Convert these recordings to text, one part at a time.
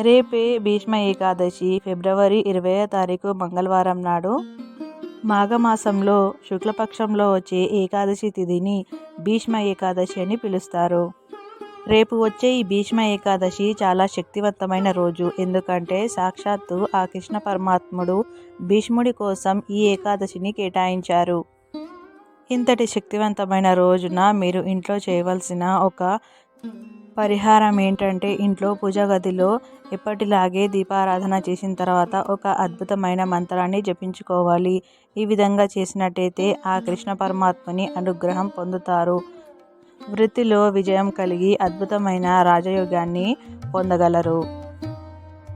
రేపే భీష్మ ఏకాదశి ఫిబ్రవరి ఇరవై తారీఖు మంగళవారం నాడు. మాఘమాసంలో శుక్లపక్షంలో వచ్చే ఏకాదశి తిథిని భీష్మ ఏకాదశి అని పిలుస్తారు. రేపు వచ్చే ఈ భీష్మ ఏకాదశి చాలా శక్తివంతమైన రోజు. ఎందుకంటే సాక్షాత్తు ఆ కృష్ణ పరమాత్ముడు భీష్ముడి కోసం ఈ ఏకాదశిని కేటాయించారు. ఇంతటి శక్తివంతమైన రోజున మీరు ఇంట్లో చేయవలసిన ఒక పరిహారం ఏంటంటే ఇంట్లో పూజ గదిలో ఎప్పటిలాగే దీపారాధన చేసిన తర్వాత ఒక అద్భుతమైన మంత్రాన్ని జపించుకోవాలి. ఈ విధంగా చేసినట్టయితే ఆ కృష్ణ పరమాత్మని అనుగ్రహం పొందుతారు. వృత్తిలో విజయం కలిగి అద్భుతమైన రాజయోగాన్ని పొందగలరు.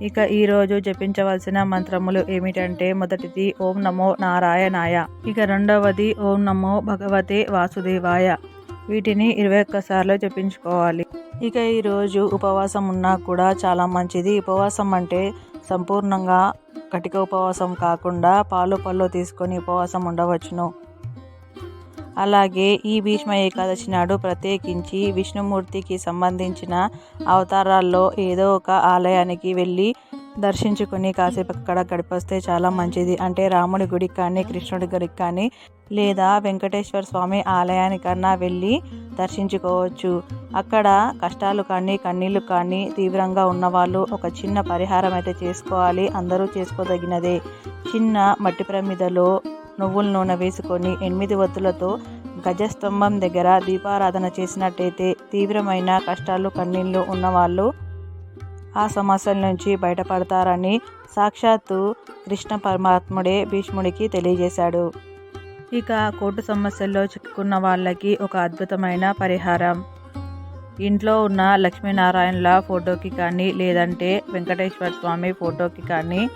ఇక ఈరోజు జపించవలసిన మంత్రములు ఏమిటంటే మొదటిది ఓం నమో నారాయణాయ. ఇక రెండవది ఓం నమో భగవతే వాసుదేవాయ. వీటిని ఇరవై ఒక్కసార్లు జపించుకోవాలి. ఇక ఈరోజు ఉపవాసం ఉన్నా కూడా చాలా మంచిది. ఉపవాసం అంటే సంపూర్ణంగా కటిక ఉపవాసం కాకుండా పాలు పళ్ళు తీసుకొని ఉపవాసం ఉండవచ్చును. అలాగే ఈ భీష్మ ఏకాదశి నాడు ప్రత్యేకించి విష్ణుమూర్తికి సంబంధించిన అవతారాల్లో ఏదో ఒక ఆలయానికి వెళ్ళి దర్శించుకుని కాసేపు అక్కడ గడిపొస్తే చాలా మంచిది. అంటే రాముడి గుడికి కానీ కృష్ణుడి గుడికి కానీ లేదా వెంకటేశ్వర స్వామి ఆలయానికన్నా వెళ్ళి దర్శించుకోవచ్చు. అక్కడ కష్టాలు కానీ కన్నీళ్ళు కానీ తీవ్రంగా ఉన్నవాళ్ళు ఒక చిన్న పరిహారం అయితే చేసుకోవాలి. అందరూ చేసుకోదగినదే. చిన్న మట్టి ప్రమిదలో నువ్వుల నూనె వేసుకొని ఎనిమిది వత్తులతో గజస్తంభం దగ్గర దీపారాధన చేసినట్టయితే తీవ్రమైన కష్టాలు కన్నీళ్ళు ఉన్నవాళ్ళు ఆ సమస్యల నుంచి బయటపడతారని సాక్షాత్తు కృష్ణ పరమాత్ముడే భీష్ముడికి తెలియజేశాడు. ఇక కోర్టు సమస్యల్లో చిక్కుకున్న వాళ్ళకి ఒక అద్భుతమైన పరిహారం. ఇంట్లో ఉన్న లక్ష్మీనారాయణల ఫోటోకి కానీ లేదంటే వెంకటేశ్వర స్వామి ఫోటోకి కానీ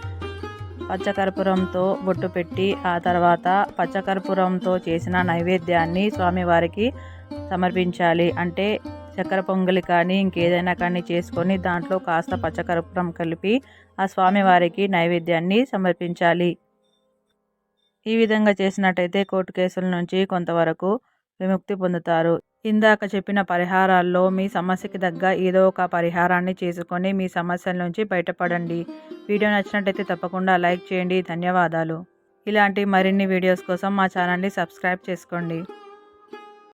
పచ్చకర్పూరంతో బొట్టు పెట్టి ఆ తర్వాత పచ్చకర్పూరంతో చేసిన నైవేద్యాన్ని స్వామివారికి సమర్పించాలి. అంటే చక్కెర పొంగలి కానీ ఇంకేదైనా కానీ చేసుకొని దాంట్లో కాస్త పచ్చకర్పూరం కలిపి ఆ స్వామివారికి నైవేద్యాన్ని సమర్పించాలి. ఈ విధంగా చేసినట్టయితే కోర్టు కేసుల నుంచి కొంతవరకు విముక్తి పొందుతారు. ఇందాక చెప్పిన పరిహారాల్లో మీ సమస్యకి తగ్గ ఏదో ఒక పరిహారాన్ని చేసుకొని మీ సమస్యల నుంచి బయటపడండి. వీడియో నచ్చినట్టయితే తప్పకుండా లైక్ చేయండి. ధన్యవాదాలు. ఇలాంటి మరిన్ని వీడియోస్ కోసం మా ఛానల్ని సబ్స్క్రైబ్ చేసుకోండి.